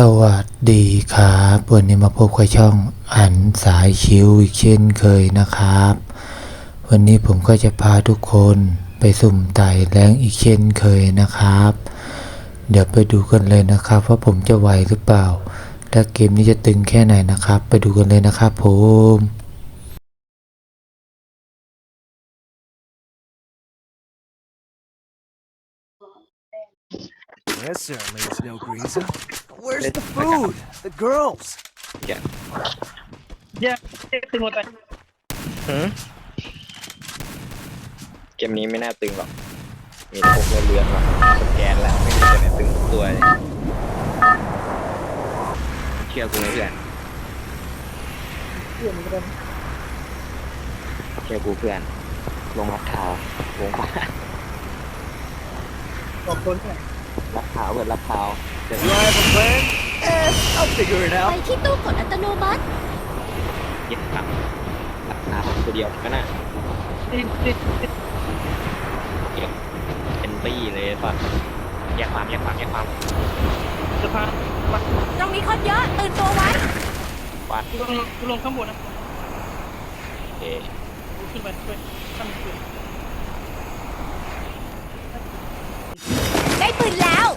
สวัสดีครับวันนี้มาพบกับช่องอันสายชิวอีกเช่นเคยนะครับ วันนี้ผมก็จะพาทุกคนไปสุ่มไต่แรงอีกเช่นเคยนะครับ เดี๋ยวไปดูกันเลยนะครับ ว่าผมจะไหวหรือเปล่า และเกมนี้จะตึงแค่ไหนนะครับ ไปดูกันเลยนะครับผม That certainly is no greaser. Where's the food? The girls? แยกตึงหมดไปเกมนี้ไม่น่าตึงหรอก มีแต่พวกเรือเรือนว่ะสแกนแล้วไม่มีตัวไหนตึงสักตัวเลยเชื่อกูไหมเพื่อนเพื่อนมันก็ได้เชื่อกูเพื่อน ลงรับเท้าลงบ้านบอกคนเนี่ย รับเท้าเพื่อนรับเท้าเดี๋ยว Do I have a plan? Eh, I'll figure it ไป out. ที่ตู้กดอัตโนมัติ เย็นครับรับเท้าตัวเดียวก็น่าติดติดติดเป็นตี้เลยป่ะแยกความแยกความแยกความสะพานปัดตรงนี้คนเยอะ ตื่นตัวไว้ วัดกูลงกูลงข้างบนนะเอกูขึ้นไปช่วยข้ามขึ้น ได้ปืนแล้ว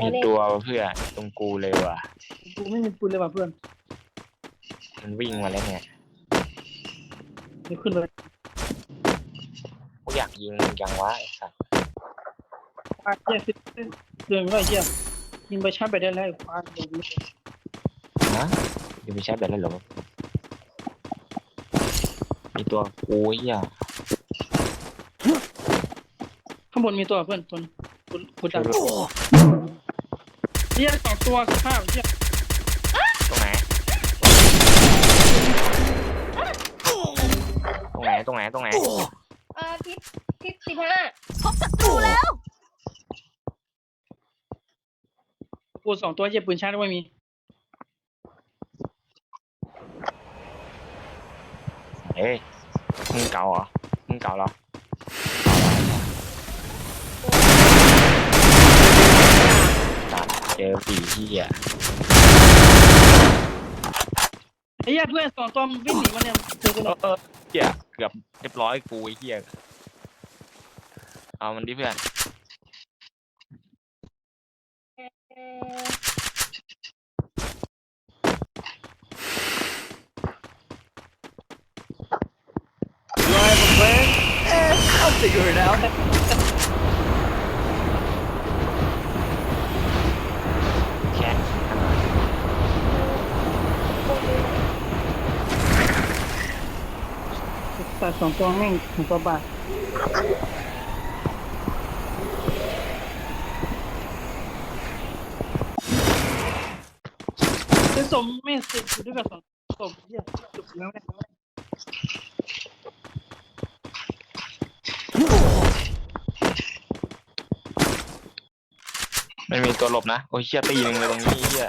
มีตัวเพื่อนตรงกูเลยว่ะ กูไม่มีปืนเลยว่ะเพื่อนมันวิ่งมาแล้วเนี่ยเดี๋ยวขึ้นเลยกูอยากยิงยังวะไอ้สัสควายเหี้ยสิเดินไม่ได้เหี้ยยิงไปชาร์จไปได้แล้วไอ้ควายเดี๋ยวนี้ฮะยังไม่ใช้แบบนั้นเหรอมีตัวกูเหี้ยข้างบนมีตัวเพื่อนตัวนึงกูกูดัง เหี้ยสองตัวข้าวเหี้ยตรงไหน ตรงไหน ตรงไหน ตรงไหน เออทิศทิศสิบห้าพบศัตรูแล้ว กูสองตัวเหี้ยปืนชาร์จไม่มีเฮ้ยมึงเก่าเหรอ มึงเก่าเหรอตัด เจอผีเหี้ยไอ้เหี้ยเพื่อนสองตัวมันวิ่งหนีมาเนี่ยเจอกูเออเออเหี้ยเกือบเรียบร้อยกูไอ้เหี้ยเอามันดิเพื่อน Do I have a plan? Eh, I'll figure it out. แค่ขนาด ตัด สองตัวแม่งถึงตัวบาทเป็นสมไม่เสร็จอยู่ด้วยกันสองสมเหี้ยจบแล้วเนี่ยไม่มีตัวหลบนะ โอ้ยเชี่ยตีหนึ่งเลยตรงนี้เหี้ย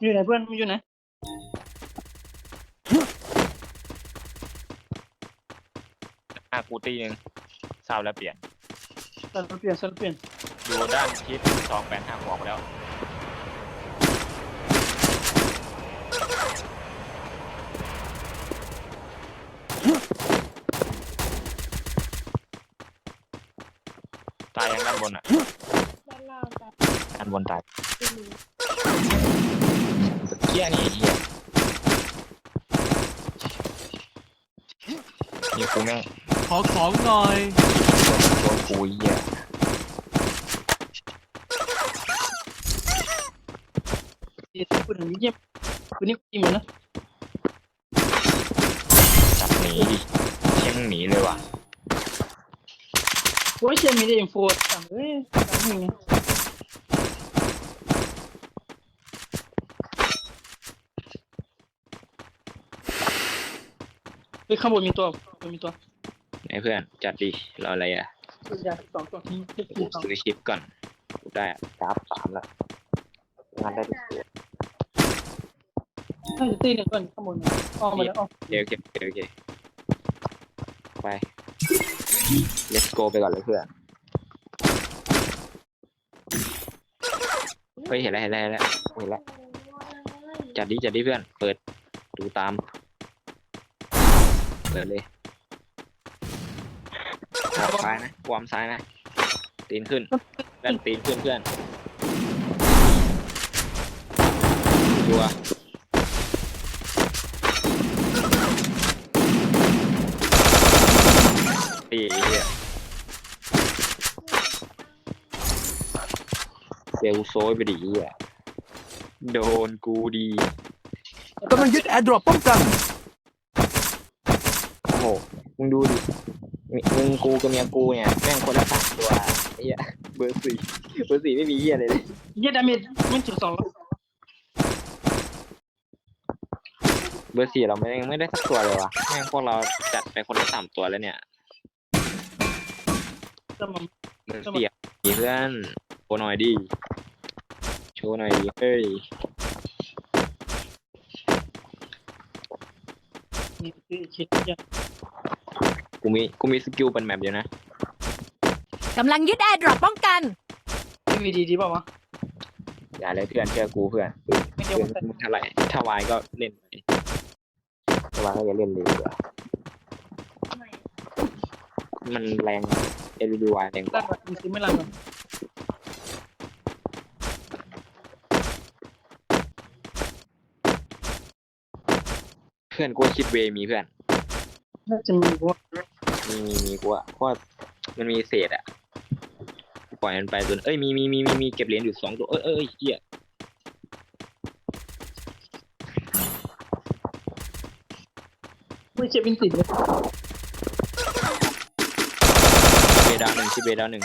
อยู่ไหนเพื่อนมันอยู่ไหนหน้ากูตีหนึ่งทราบแล้วเปลี่ยนตัดเปลี่ยนสลับเปลี่ยนอยู่ด้านทิศสองแปดห้าหัวไปแล้วตายยังด้านบนอะด้านบนตายเฮี้ยนี่เฮี้ยนี่กูแม่งขอของหน่อย โดนกูเฮี้ยตีปืนนี้เยี่ยมปืนนี้ยิงหมดนะจับหนีดิเชี่ยมึงหนีเลยว่ะโอ้ยเชียมีได้อินโฟสั่งเอ้ยสั่งยังไง เฮ้ยข้างบนมีตัวข้างบนมีตัวไหนเพื่อนจัดดีรออะไรอะยาสองตัวทิ้งทิ้งกูสองซื้อชิปก่อนกูได้อะกราฟสามแล้วงานได้ทุกตัวน่าจะตีหนึ่งก่อนข้างบนนะออกมาแล้วออกโอเคโอเคโอเคโอเคไป let's go ไปก่อนเลยเพื่อนเฮ้ยเห็นแล้วเห็นแล้วเห็นแล้วเห็นแล้วจัดดีจัดดีเพื่อน เปิดดูตามเปิดเลยวอร์มซ้ายนะวอร์มซ้ายนะ ตีนขึ้นเพื่อนตีนขึ้นเพื่อนชัวร์ตีไอ้เหี้ยเซลโซยไปดิไอ้เหี้ยโดนกูดีกำลังยึดแอร์ดรอปป้องกันโอ้โหมึงดูดิมิมึงกูกับเมียกูเนี่ยแม่งคนละสามตัวไอ้เหี้ยเบอร์สี่เบอร์สี่ไม่มีเหี้ยอะไรเลยเยี่ยดาเมจไม่จุดสองแล้วเบอร์สี่เราไม่ได้ไม่ได้สักตัวเลยวะแม่งพวกเราจัดไปคนละสามตัวแล้วเนี่ยจะมาเบอร์สี่อะมีเพื่อนโชว์หน่อยดิโชว์หน่อยดิเฮ้ยนี่คือคิดยัง กูมีกูมีสกิลเป็นแมปเดียวนะกำลังยึดแอร์ดรอปป้องกันวีดีดีเปล่าวะอย่าเลยเพื่อนเชื่อกูเพื่อนไม่เดียวเพื่อนแต่มึงเท่าไหร่ถ้าวายก็เล่นไปถ้าวายก็อย่าเล่นเลยดีกว่ามันแรงเอลดีวายแรงกลั่ว่านแบบมีซิไม่ลั่นแบบเพื่อนกูคิดเวย์มีเพื่อนน่าจะมีว่า มีมีมีกูอะเพราะว่ามันมีเศษอะปล่อยมันไปจนเอ้ยมีมีมีมีมีเก็บเหรียญอยู่สองตัวเอ้ยเอ้ยเอ้ยเหี้ยไม่ใช่เป็นติดเลยเบดาวหนึ่งที่เบดาวหนึ่ง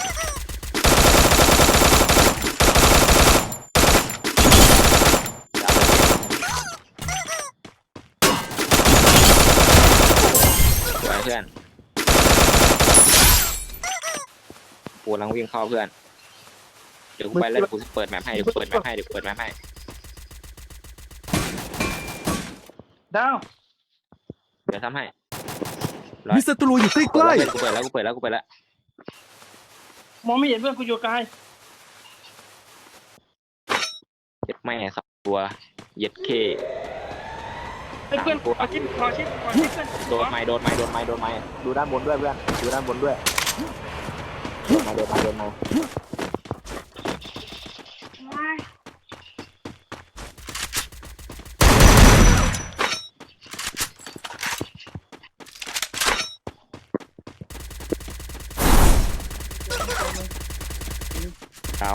สวยเพื่อน กูกำลังวิ่งเข้าเพื่อน เดี๋ยวกูไปแล้วเดี๋ยวกูเปิดแมปให้เดี๋ยวกูเปิดแมปให้เดี๋ยวกูเปิดแมปให้ ดาวเดี๋ยวทำให้ ร้อยมีศัตรูอยู่ใกล้กูเปิดแล้วกูเปิดแล้วกูเปิดแล้วมองไม่เห็นเพื่อนกูโยกายเย็ดแม่สองตัวเย็ดเค ไอ้เพื่อนขอชิปขอชิปขอชิปเพื่อนโดนไม้โดนไม้โดนไม้โดนไม้ดูด้านบนด้วยเพื่อน ดูด้านบนด้วยโด นไม้โดนไม้โดนไม้เอา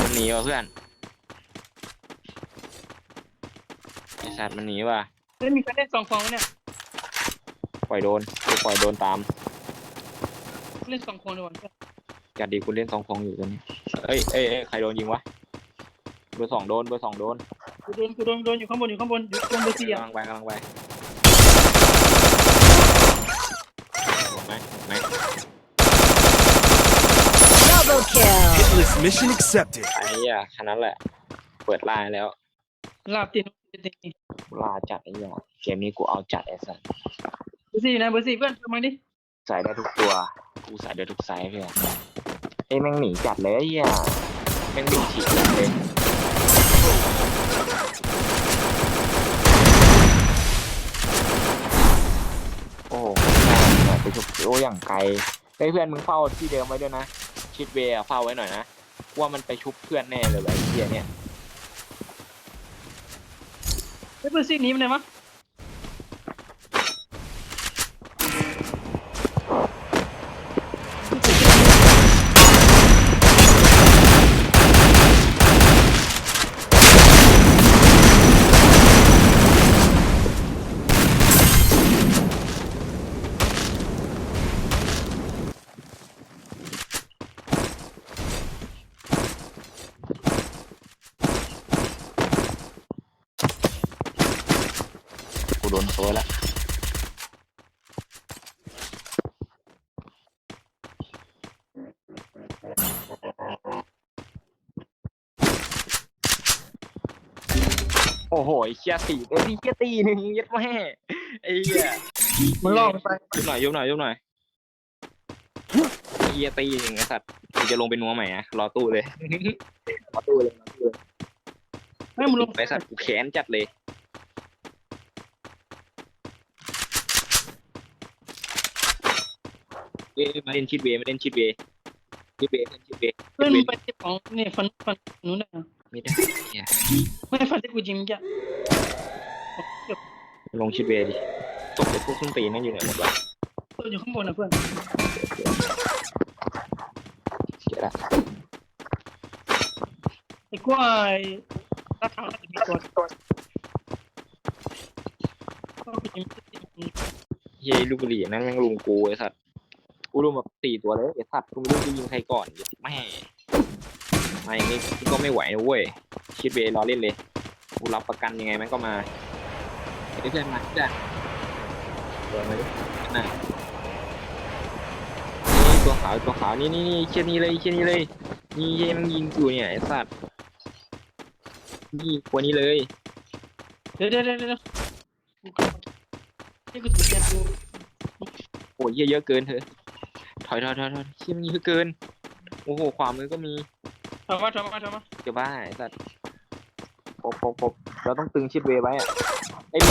มันหนีว่ะเพื่อนไอสัตว์มันหนีว่ะ เฮ้ยมีใครได้สองฟองวะเนี่ย ปล่อยโดนกูปล่อยโดนตามเล่นสองคนเลยวันเพื่อนกัดดีกูเล่นสองพองอยู่ตอนนี้เอ้ยเอ้ยเอ้ยใครโดนยิงวะเบอร์สองโดนเบอร์สองโดนกูโดนกูโดนโดนอยู่ข้างบนอยู่ข้างบนอยู่ตรงเบอร์สี่กำอะลังไปกำลังไปหมดไหมหมดไหม double kill ๆ Hitless mission accepted ไอ้เหี้ยแค่นั้นแหละ เปิดล่าแล้วลาบติดติดติดล่าจัดไอ้เหี้ยเกมนี้กูเอาจัดไอ้สัสเบอร์สี่นะเบอร์สี่เพื่อนทำไมดิใส่ได้ทุกตัว กูใส่ได้ทุกไซส์เพื่อนไอ้แม่งหนีจัดเลยไอ้เหี้ยแม่งบินฉีกจัดเลยโอ้โหแม่งไปฉุกโอ้อย่างไกลเฮ้ยเพื่อนมึงเฝ้าที่เดิมไว้ด้วยนะ ชิดเวย์อะเฝ้าไว้หน่อยนะว่ามันไปชุบเพื่อนแน่เลยแบบไอ้เหี้ยเนี่ย เฮ้ยเบอร์สี่หนีมันไหนวะ โอ้โหไอ้เชี่ยสี่เอ้ยเชี่ยตีหนึ่งเยัดแม่ไอ้เหี้ยมันล่อมันไปยุบหน่อยยุบหน่อยยุบหน่อยไอ้เหี้ยตีหนึ่งไอ้สัตว์กูจะลงไปนัวใหม่อะรอตู้เลยรอตู้เลยรอตู้เลยให้มันลงไอ้สัตว์กูแค้นจัดเลยเว้ยมาเล่นชิดเวย์มาเล่นชิดเวย์ชิดเวย์เล่นชิดเวย์เพื่อนมึงไปที่ของนี่ฟันฟันนู้นน่ะ ไม่ได้เนี่ยไม่ฟันที่กูยิงจ้ะเก็บลงชิดเวย์ดิตกไปพวกส้นตีนนั่นอยู่ไหนหมดวะตัวอยู่ข้างบนนะเพื่อนเสียละไอ้กล้วยราคาน่าจะมีตัวตัวก็ไปยิงที่เฮ้ยลูกบุหรี่นั่นแม่งลุงกูไอ้สัตว์กูรุมแบบสี่ตัวเลยไอ้สัตว์กูไม่รู้จะยิงใครก่อนไม่ มาอย่างนี้กูก็ไม่ไหวนะเว้ยชิดเวย์รอเล่นเลยกูรับประกันยังไงมันก็มาไอ้เพื่อนมาจ้ะเดินมาดิน่ะนี่ตัวขาวตัวขาวนี่นี่นี่เชี่ยนี่เลยเชี่ยนี่เลยนี่เย้มันยิงกูเนี่ยไอ้สัตว์นี่ตัวนี้เลยเดี๋ยวเดี๋ยวเดี๋ยวเดี๋ยวนี่กูถือแกดูโอ้ยเหี้ยเยอะเกินเธอถอยถอยถอยถอยเชี่ยมันเยอะเกินโอ้โหขวามือก็มี ทำมาทำมาทำมาจะบ้าไอ้สัตว์ปบปบปบเราต้องตึงชิดเวย์ไว้อะไอ้มี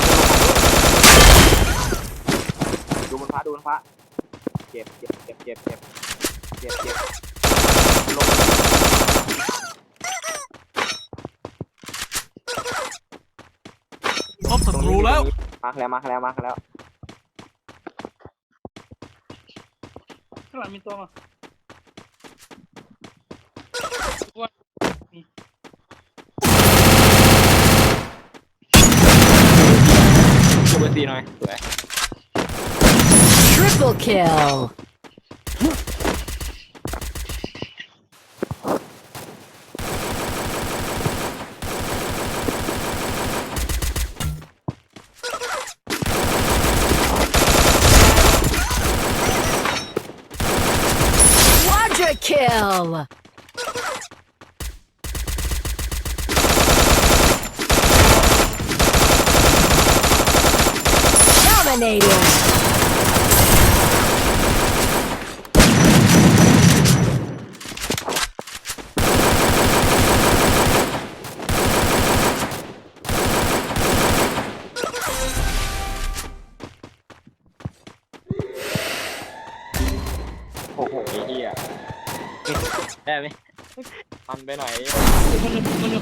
ดูบนฟ้าดูบนฟ้าเจ็บเจ็บเจ็บเจ็บเจ็บเจ็บเจ็บลงพบศัตรูแล้ว มาร์คแล้วมาร์คแล้วมาร์คแล้วข้างหลังมีตัวมา ซีหน่อยสวย Triple kill. Quadra kill. Dominating. หน่อยมันอยู่มันอยู่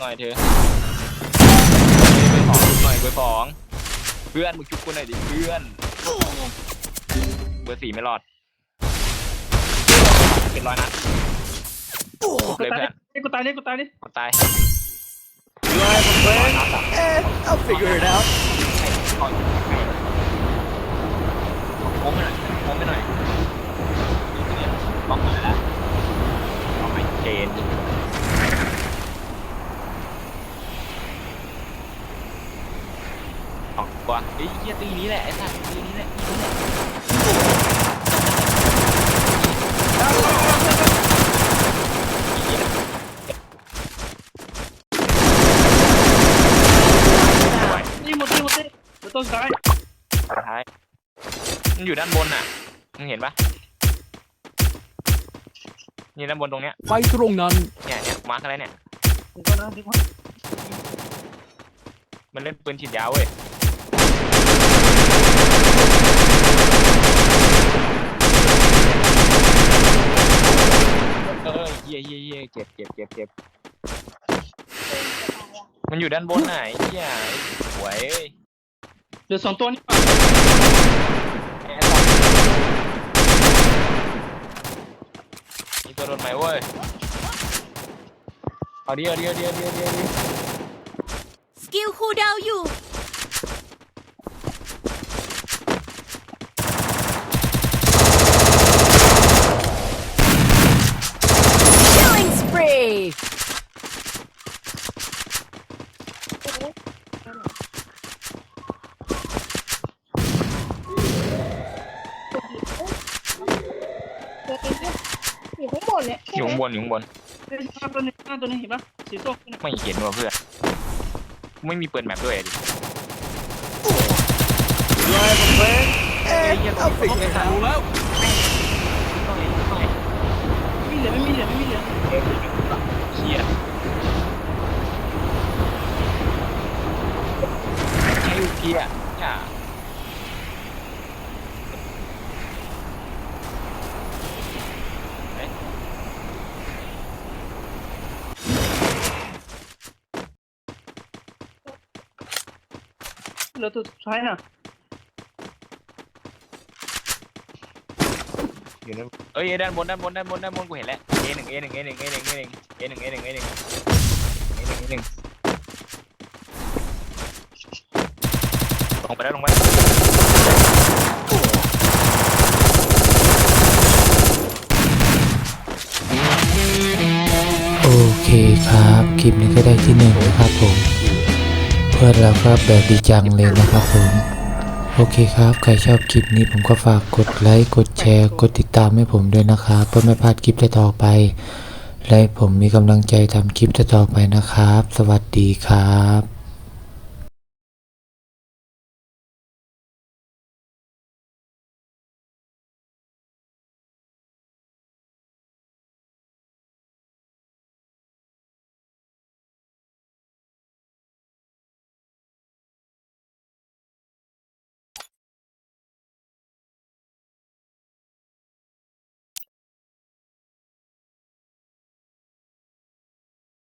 หน่อยเถอะเบอร์สองชุบหน่อยเบอร์สองเพื่อนมึงชุบกูหน่อยดิเพื่อนเบอร์สี่ไม่รอดเป็นร้อยนัดเลยตายเพื่อนนี่กูตายนี่กูตายนี่คนตาย You have a plan? Eh, I'll figure it out. ให้ก่อนให้โค้งไปหน่อยโค้งไปหน่อยต้องมาแล้วต้องให้ เจนสองตัวเฮ้ยเหี้ยตีนี้แหละไอ้สัตว์ตีนี้แหละตีนี้แหละเหี้ยนี่หมดนี่หมดนี่เดี๋ยวต้นซ้ายสุดท้ายมันอยู่ด้านบนน่ะมึงเห็นปะ นี่ด้านบนตรงเนี้ย ไปตรงนั้น เนี่ยเนี่ยมาร์กอะไรเนี่ย เดี๋ยวก่อนนะเดี๋ยวก่อนมันเล่นปืนฉีดยาวเว้ย เออเฮียเฮียเฮียเจ็บเจ็บเจ็บเจ็บมันอยู่ด้านบนน่ะไอ้เฮียไอ้หวยเอ้ยเดี๋ยวสองตัวนี่ไอ้สัตว์มี ตัวโดนไหมเว้ย เอาดิเอาดิเอาดิเอาดิเอาดิเอาดิ Skill cooldown อยู่ Killing spree. เดเนี่ย อยู่ข้าง บนอยู่ข้างบนเฮ้ยหน้าตัวนี้หน้าตัวนี้เห็นปะสีส้มนี่ไม่เห็นว่ะเพื่อนกูไม่มีเปิดแมปด้วยดิ Do I have a plan? Eh, I'll figure it out. แล้วต้องเห็นต้องเห็น ไม่มีเหลือไม่มีเหลือไม่มีเหลือ เฮียใช้เกียร์อย่า เหลือตัวสุดท้ายน่ะอยู่นั่นเอ้ยด้านบนด้านบนด้านบนด้านบนกูเห็นแล้ว A หนึ่ง A หนึ่ง A หนึ่ง A หนึ่ง A หนึ่ง A หนึ่ง A หนึ่ง A หนึ่ง A หนึ่ง A หนึ่ง A หนึ่งลงไปแล้วลงไปแล้วโอเคครับ คลิปนี้ก็ได้ที่หนึ่งนะครับผมเพื่อนเราก็แบบดีจังเลยนะครับผม โอเคครับ ใครชอบคลิปนี้ผมก็ฝากกดไลค์ กดแชร์ กดติดตามให้ผมด้วยนะครับ เพื่อไม่พลาดคลิปต่อๆไป และผมมีกำลังใจทำคลิปต่อไปนะครับ สวัสดีครับ